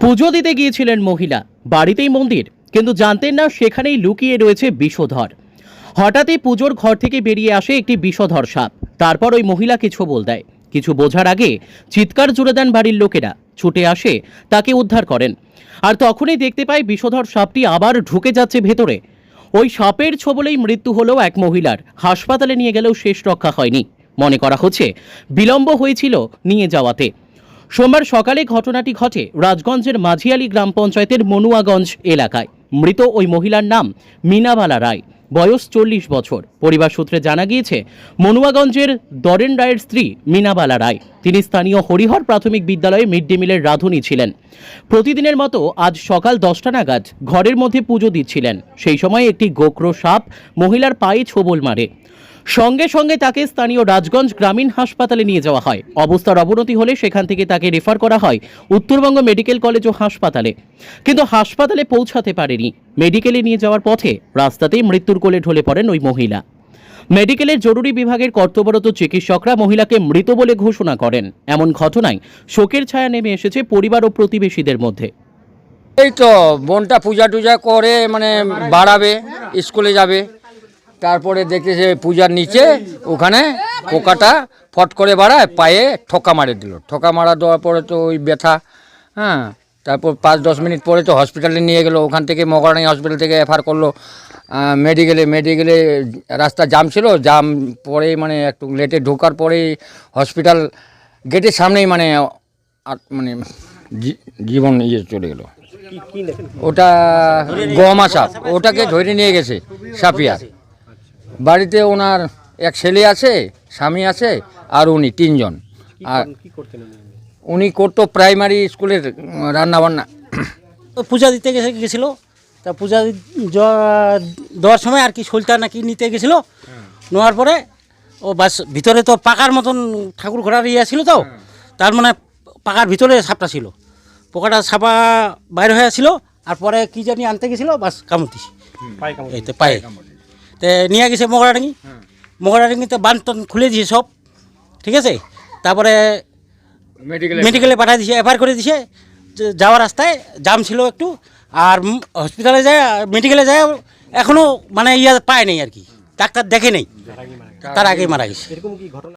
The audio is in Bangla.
পুজো দিতে গিয়েছিলেন মহিলা। বাড়িতেই মন্দির, কিন্তু জানতেন না সেখানেই লুকিয়ে রয়েছে বিষধর। হঠাৎই পুজোর ঘর থেকে বেরিয়ে আসে একটি বিষধর সাপ। তারপর ওই মহিলা কিছু বল দেয়। কিছু বোঝার আগে চিৎকার জুড়ে দেন বাড়ির লোকেরা। ছুটে আসে, তাকে উদ্ধার করেন। আর তখনই দেখতে পায় বিষধর সাপটি আবার ঢুকে যাচ্ছে ভেতরে। ওই সাপের ছোবলেই মৃত্যু হলো এক মহিলার। হাসপাতালে নিয়ে গেলেও শেষ রক্ষা হয়নি। মনে করা হচ্ছে, বিলম্ব হয়েছিল নিয়ে যাওয়াতে। সোমবার সকালে ঘটনাটি ঘটে রাজগঞ্জের মাঝিয়ালি গ্রাম পঞ্চায়েতের মনুয়াগঞ্জ এলাকায়। মৃত ওই মহিলার নাম মিনাবালা রায়। বয়স চল্লিশ বছর। পরিবার সূত্রে জানা গিয়েছে, মনুয়াগঞ্জের দরেন রায়ের স্ত্রী মিনাবালা রায়। তিনি স্থানীয় হরিহর প্রাথমিক বিদ্যালয়ে মিড ডে মিলের রাঁধুনি ছিলেন। প্রতিদিনের মতো আজ সকাল দশটা নাগাদ ঘরের মধ্যে পুজো দিচ্ছিলেন। সেই সময় একটি গোক্র সাপ মহিলার পায়ে ছোবল মারে। সঙ্গে সঙ্গে তাকে স্থানীয় রাজগঞ্জ গ্রামীণ হাসপাতালে নিয়ে যাওয়া হয়। অবস্থার অবনতি হলে সেখান থেকে তাকে রেফার করা হয় উত্তরবঙ্গ মেডিকেল কলেজ ও হাসপাতালে। কিন্তু হাসপাতালে পৌঁছাতে পারেনি। মেডিকেলে নিয়ে যাওয়ার পথে রাস্তাতেই মৃত্যুর কোলে ঢলে পড়েন ওই মহিলা। মেডিকেলের জরুরি বিভাগের কর্তব্যরত চিকিৎসকরা মহিলাকে মৃত বলে ঘোষণা করেন। এমন ঘটনায় শোকের ছায়া নেমে এসেছে পরিবার ও প্রতিবেশীদের মধ্যে। এই তো বোনটা পূজা টুজা করে মানে বাড়াবে, স্কুলে যাবে। তারপরে দেখতেছে পূজার নিচে ওখানে পোকাটা ফট করে বাড়ায় পায়ে ঠোকা মারে দিল। ঠোকা মারা দেওয়ার পরে তো ওই ব্যথা হ্যাঁ তারপর পাঁচ দশ মিনিট পরে তো হসপিটালে নিয়ে গেলো। ওখান থেকে মগরানি হসপিটাল থেকে এফআর করল। মেডিকেলে মেডিকেলে রাস্তা জাম ছিল। জাম পরে মানে একটু লেটে ঢোকার পরেই হসপিটাল গেটের সামনেই মানে মানে জীবন ইয়ে চলে গেলো। ওটা গহমা সাপ। ওটাকে ধরে নিয়ে গেছে সাপিয়ার বাড়িতে ওনার এক ছেলে আছে স্বামী আছে আর উনি তিনজন। আর উনি? করতো প্রাইমারি স্কুলের রান্না বান্না পূজা দিতে গেছে গেছিল। তা পূজা দি- দেওয়ার সময় আর কি শোলটা নাকি নিতে গেছিল। নেওয়ার পরে ও বাস ভিতরে তো পাকার মতন ঠাকুর ঘোড়ার ইয়ে ছিল তো তার মানে পাকার ভিতরে সাপটা ছিল। পোকাটা সাপা বাইরে হয়ে ছিল আর পরে কি জানি আনতে গেছিল বাস কামড় দিছি এই তো পায়ে। তে নিয়ে গেছে মগরাডাঙ্গি মগরাডাঙ্গিতে বান টান খুলে দিয়েছে সব ঠিক আছে? তারপরে মেডিকেলে মেডিকেলে পাঠিয়ে দিয়েছে এফআইআর করে দিয়েছে যাওয়ার রাস্তায় জাম ছিল একটু আর হসপিটালে যায় মেডিকেলে যায় এখনও মানে ইয়া পায় নেই আর কি। ডাক্তার দেখে নেই। তার আগেই মারা গেছে।